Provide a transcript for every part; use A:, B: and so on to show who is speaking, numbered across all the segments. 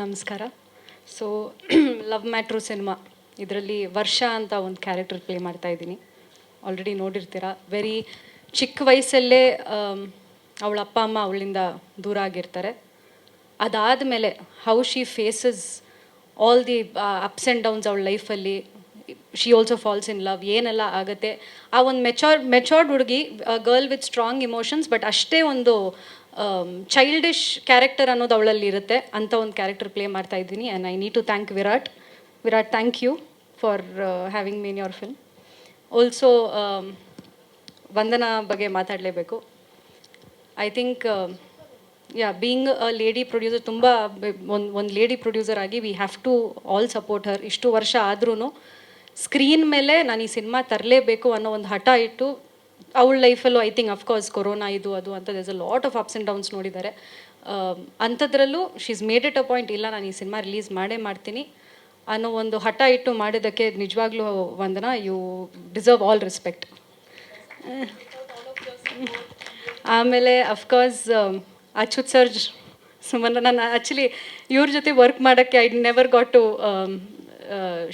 A: ನಮಸ್ಕಾರ. So love matter cinema ಇದರಲ್ಲಿ ವರ್ಷ ಅಂತ ಒಂದು ಕ್ಯಾರೆಕ್ಟರ್ ಪ್ಲೇ ಮಾಡ್ತಾ ಇದ್ದೀನಿ. ಆಲ್ರೆಡಿ ನೋಡಿರ್ತೀರ ವೆರಿ ಚಿಕ್ಕ ವಯಸ್ಸಲ್ಲೇ ಅವಳ ಅಪ್ಪ, ಅಮ್ಮ ಅವಳಿಂದ ದೂರ ಆಗಿರ್ತಾರೆ. ಅದಾದ ಮೇಲೆ how she faces all the ups and downs ಅವಳ ಲೈಫಲ್ಲಿ she also falls in love ಏನೆಲ್ಲ ಆಗುತ್ತೆ, ಆ ಒಂದು ಮೆಚೋರ್ ಮೆಚೋರ್ಡ್ ಹುಡುಗಿ girl with strong emotions but ಅಷ್ಟೇ ಒಂದು ಚೈಲ್ಡಿಶ್ ಕ್ಯಾರೆಕ್ಟರ್ ಅನ್ನೋದು ಅವಳಲ್ಲಿ ಇರುತ್ತೆ. ಅಂತ ಒಂದು ಕ್ಯಾರೆಕ್ಟರ್ ಪ್ಲೇ ಮಾಡ್ತಾ ಇದ್ದೀನಿ. And I need to thank Virat Virat thank you for having mean your film also Vandana ಬಗ್ಗೆ ಮಾತಾಡಲೇಬೇಕು. I think ya being a lady producer ತುಂಬ ಒಂದು ಒಂದು ಲೇಡಿ ಪ್ರೊಡ್ಯೂಸರ್ ಆಗಿ we have to all support her ಇಷ್ಟು ವರ್ಷ ಆದ್ರೂ screen ಮೇಲೆ ನಾನು ಈ ಸಿನಿಮಾ ತರಲೇಬೇಕು ಅನ್ನೋ ಒಂದು ಹಠ ಇಟ್ಟು ಅವಳ ಲೈಫಲ್ಲೂ I think of course corona ಇದು, ಅದು ಅಂತ does a lot of ups and downs ನೋಡಿದ್ದಾರೆ. ಅಂಥದ್ರಲ್ಲೂ she's made it a point ಇಲ್ಲ, ನಾನು ಈ ಸಿನಿಮಾ ರಿಲೀಸ್ ಮಾಡೇ ಮಾಡ್ತೀನಿ ಅನ್ನೋ ಒಂದು ಹಠ ಇಟ್ಟು ಮಾಡಿದ್ದಕ್ಕೆ ನಿಜವಾಗ್ಲೂ Vandana you deserve all respect ಆಮೇಲೆ of course Achyut sir Suman, ನಾನು ಆ್ಯಕ್ಚುಲಿ ಇವ್ರ ಜೊತೆ ವರ್ಕ್ ಮಾಡೋಕ್ಕೆ I never got to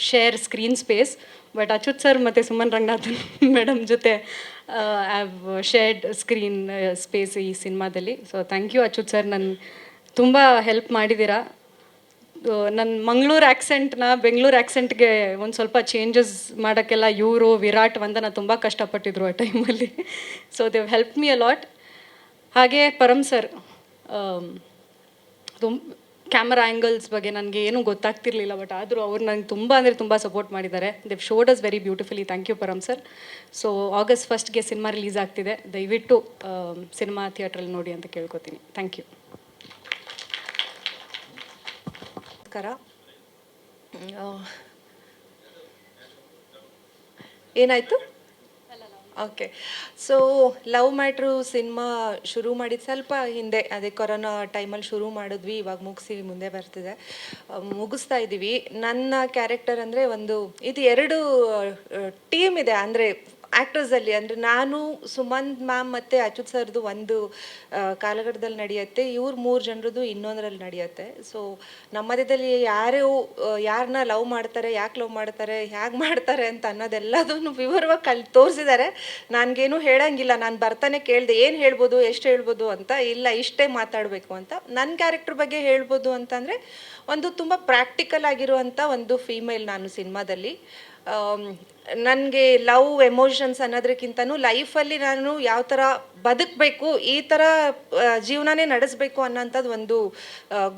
A: share screen space but Achyut sir ಮತ್ತು ಸುಮನ್ ರಂಗನಾಥನ್ ಮೇಡಮ್ ಜೊತೆ I have shared screen space ಈ ಸಿನಿಮಾದಲ್ಲಿ so thank you Achyut sir ನನ್ನ ತುಂಬ ಹೆಲ್ಪ್ ಮಾಡಿದ್ದೀರಾ. ನನ್ನ ಮಂಗಳೂರು ಆ್ಯಕ್ಸೆಂಟ್ನ ಬೆಂಗಳೂರು ಆ್ಯಕ್ಸೆಂಟ್ಗೆ ಒಂದು ಸ್ವಲ್ಪ ಚೇಂಜಸ್ ಮಾಡೋಕ್ಕೆಲ್ಲ ಇವರು, ವಿರಾಟ್ ವಂದನ ತುಂಬ ಕಷ್ಟಪಟ್ಟಿದ್ರು ಆ ಟೈಮಲ್ಲಿ so Dev help me a lot ಹಾಗೆ ಪರಮ್ ಸರ್ ತುಂಬ ಕ್ಯಾಮರಾ ಆ್ಯಂಗಲ್ಸ್ ಬಗ್ಗೆ ನನಗೆ ಏನೂ ಗೊತ್ತಾಗ್ತಿರ್ಲಿಲ್ಲ ಬಟ್ ಆದರೂ ಅವ್ರು ನಂಗೆ ತುಂಬ ಅಂದರೆ ತುಂಬ ಸಪೋರ್ಟ್ ಮಾಡಿದ್ದಾರೆ. Dev showed us very beautifully thank you Param sir so August ಫಸ್ಟ್ಗೆ ಸಿನಿಮಾ ರಿಲೀಸ್ ಆಗ್ತಿದೆ. ದಯವಿಟ್ಟು ಸಿನಿಮಾ ಥಿಯೇಟ್ರಲ್ಲಿ ನೋಡಿ ಅಂತ ಕೇಳ್ಕೊತೀನಿ. ಥ್ಯಾಂಕ್ ಯು
B: ನಮಸ್ಕಾರ. ಏನಾಯ್ತು? Okay so love Mattru cinema ಶುರು ಮಾಡಿದ ಸ್ವಲ್ಪ ಹಿಂದೆ, ಅದೇ ಕೊರೋನಾ ಟೈಮಲ್ಲಿ ಶುರು ಮಾಡಿದ್ವಿ, ಇವಾಗ ಮುಗಿಸಿ ಮುಂದೆ ಬರ್ತಿದೆ. ಮುಗಿಸ್ತಾ ಇದ್ದೀವಿ ನನ್ನ ಕ್ಯಾರೆಕ್ಟರ್ ಅಂದರೆ ಒಂದು, ಇದು ಎರಡು ಟೀಮ್ ಇದೆ. ಅಂದರೆ ಆ್ಯಕ್ಟರ್ಸಲ್ಲಿ ಅಂದರೆ ನಾನು, ಸುಮಂತ್ ಮ್ಯಾಮ್ ಮತ್ತು ಅಚ್ಯುತ್ ಸರ್ದು ಒಂದು ಕಾಲಘಟ್ಟದಲ್ಲಿ ನಡೆಯುತ್ತೆ. ಇವ್ರು ಮೂರು ಜನರದ್ದು ಇನ್ನೊಂದರಲ್ಲಿ ನಡೆಯುತ್ತೆ. ಸೊ ನಮ್ಮ ಮಧ್ಯದಲ್ಲಿ ಯಾರು ಯಾರನ್ನ ಲವ್ ಮಾಡ್ತಾರೆ, ಯಾಕೆ ಲವ್ ಮಾಡ್ತಾರೆ ಹೇಗೆ ಮಾಡ್ತಾರೆ ಅಂತ ಅನ್ನೋದೆಲ್ಲದನ್ನು ವಿವರವಾಗಿ ಕಲ್ ತೋರಿಸಿದ್ದಾರೆ ನನಗೇನು ಹೇಳಂಗಿಲ್ಲ. ನಾನು ಬರ್ತಾನೆ ಕೇಳಿದೆ, ಏನು ಹೇಳ್ಬೋದು, ಎಷ್ಟು ಹೇಳ್ಬೋದು ಅಂತ ಇಲ್ಲ, ಇಷ್ಟೇ ಮಾತಾಡಬೇಕು ಅಂತ. ನನ್ನ ಕ್ಯಾರೆಕ್ಟರ್ ಬಗ್ಗೆ ಹೇಳ್ಬೋದು ಅಂತಂದರೆ, ಒಂದು ತುಂಬ ಪ್ರಾಕ್ಟಿಕಲ್ ಆಗಿರುವಂಥ ಒಂದು ಫೀಮೇಲ್ ನಾನು ಸಿನಿಮಾದಲ್ಲಿ. ನನಗೆ ಲವ್, ಎಮೋಷನ್ಸ್ ಅನ್ನೋದಕ್ಕಿಂತನೂ ಲೈಫಲ್ಲಿ ನಾನು ಯಾವ ಥರ ಬದುಕಬೇಕು, ಈ ಥರ ಜೀವನನೇ ನಡೆಸಬೇಕು ಅನ್ನೋಂಥದ್ದು ಒಂದು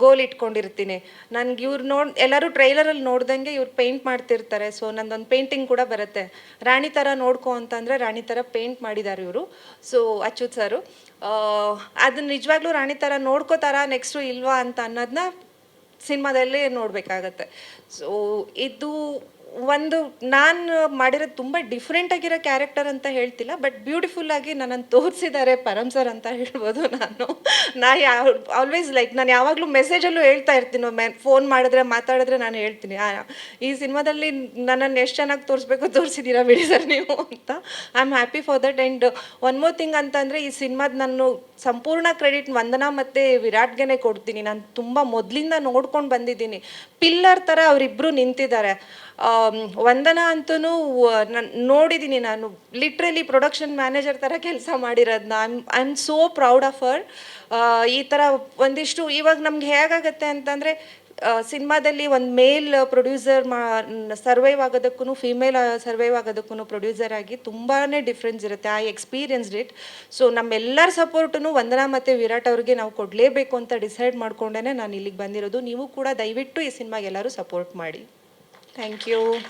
B: ಗೋಲ್ ಇಟ್ಕೊಂಡಿರ್ತೀನಿ. ನನಗೆ ಇವ್ರು ನೋಡಿ, ಎಲ್ಲರೂ ಟ್ರೈಲರಲ್ಲಿ ನೋಡ್ದಂಗೆ ಇವ್ರು ಪೇಂಟ್ ಮಾಡ್ತಿರ್ತಾರೆ. ಸೊ ನಂದೊಂದು ಪೇಂಟಿಂಗ್ ಕೂಡ ಬರುತ್ತೆ. ರಾಣಿ ಥರ ನೋಡ್ಕೊ ಅಂತಂದರೆ ರಾಣಿ ಥರ ಪೇಂಟ್ ಮಾಡಿದ್ದಾರೆ ಇವರು. ಸೊ ಅಚ್ಯುತ್ ಸರು ಅದನ್ನ ನಿಜವಾಗ್ಲೂ ರಾಣಿ ಥರ ನೋಡ್ಕೋತಾರ ನೆಕ್ಸ್ಟು ಇಲ್ವಾ ಅಂತ ಅನ್ನೋದನ್ನ ಸಿನಿಮಾದಲ್ಲೇ ನೋಡಬೇಕಾಗತ್ತೆ. ಸೊ ಇದು ಒಂದು ನಾನು ಮಾಡಿರೋ ತುಂಬ ಡಿಫ್ರೆಂಟ್ ಆಗಿರೋ ಕ್ಯಾರೆಕ್ಟರ್ ಅಂತ ಹೇಳ್ತಿಲ್ಲ ಬಟ್ ಬ್ಯೂಟಿಫುಲ್ ಆಗಿ ನನ್ನನ್ನು ತೋರಿಸಿದ್ದಾರೆ ಪರಮ್ ಸರ್ ಅಂತ ಹೇಳ್ಬೋದು ನಾನು. ನಾ ಆಲ್ವೇಸ್ ಲೈಕ್ ನಾನು ಯಾವಾಗಲೂ ಮೆಸೇಜಲ್ಲೂ ಹೇಳ್ತಾ ಇರ್ತೀನಿ ಮೆ ಫೋನ್ ಮಾಡಿದ್ರೆ ಮಾತಾಡಿದ್ರೆ ನಾನು ಹೇಳ್ತೀನಿ ಈ ಸಿನಿಮಾದಲ್ಲಿ ನನ್ನನ್ನು ಎಷ್ಟು ಚೆನ್ನಾಗಿ ತೋರಿಸ್ಬೇಕು ತೋರಿಸಿದ್ದೀರಾ ಬಿಡಿ ಸರ್ ನೀವು ಅಂತ. I am happy for that and one more thing ಅಂತಂದರೆ ಈ ಸಿನಿಮಾದ ನಾನು ಸಂಪೂರ್ಣ ಕ್ರೆಡಿಟ್ ವಂದನಾ ಮತ್ತು ವಿರಾಟ್ಗೆನೆ ಕೊಡ್ತೀನಿ. ನಾನು ತುಂಬ ಮೊದಲಿಂದ ನೋಡ್ಕೊಂಡು ಬಂದಿದ್ದೀನಿ. ಪಿಲ್ಲರ್ ಥರ ಅವರಿಬ್ಬರು ನಿಂತಿದ್ದಾರೆ. ವಂದನಾ ಅಂತೂ ನಾನು ನೋಡಿದ್ದೀನಿ ನಾನು. ಲಿಟ್ರಲಿ ಪ್ರೊಡಕ್ಷನ್ ಮ್ಯಾನೇಜರ್ ಥರ ಕೆಲಸ ಮಾಡಿರೋದನ್ನ I am so proud of her ಈ ಥರ ಒಂದಿಷ್ಟು, ಇವಾಗ ನಮ್ಗೆ ಹೇಗಾಗತ್ತೆ ಅಂತಂದರೆ ಸಿನಿಮಾದಲ್ಲಿ ಒಂದು ಮೇಲ್ ಪ್ರೊಡ್ಯೂಸರ್ ಮಾ ಸರ್ವೈವ್ ಆಗೋದಕ್ಕೂ ಫಿಮೇಲ್ ಸರ್ವೈವ್ ಆಗೋದಕ್ಕೂ ಪ್ರೊಡ್ಯೂಸರ್ ಆಗಿ ತುಂಬಾ ಡಿಫ್ರೆನ್ಸ್ ಇರುತ್ತೆ. ಐ ಎಕ್ಸ್ಪೀರಿಯನ್ಸ್ಡ್ ಇಟ್ ಸೊ ನಮ್ಮೆಲ್ಲರ ಸಪೋರ್ಟನ್ನು ವಂದನಾ ಮತ್ತು ವಿರಾಟ್ ಅವ್ರಿಗೆ ನಾವು ಕೊಡಲೇಬೇಕು ಅಂತ ಡಿಸೈಡ್ ಮಾಡ್ಕೊಂಡೇ ನಾನು ಇಲ್ಲಿಗೆ ಬಂದಿರೋದು. ನೀವು ಕೂಡ ದಯವಿಟ್ಟು ಈ ಸಿನಿಮಾಗೆ ಎಲ್ಲರೂ ಸಪೋರ್ಟ್ ಮಾಡಿ. Thank you.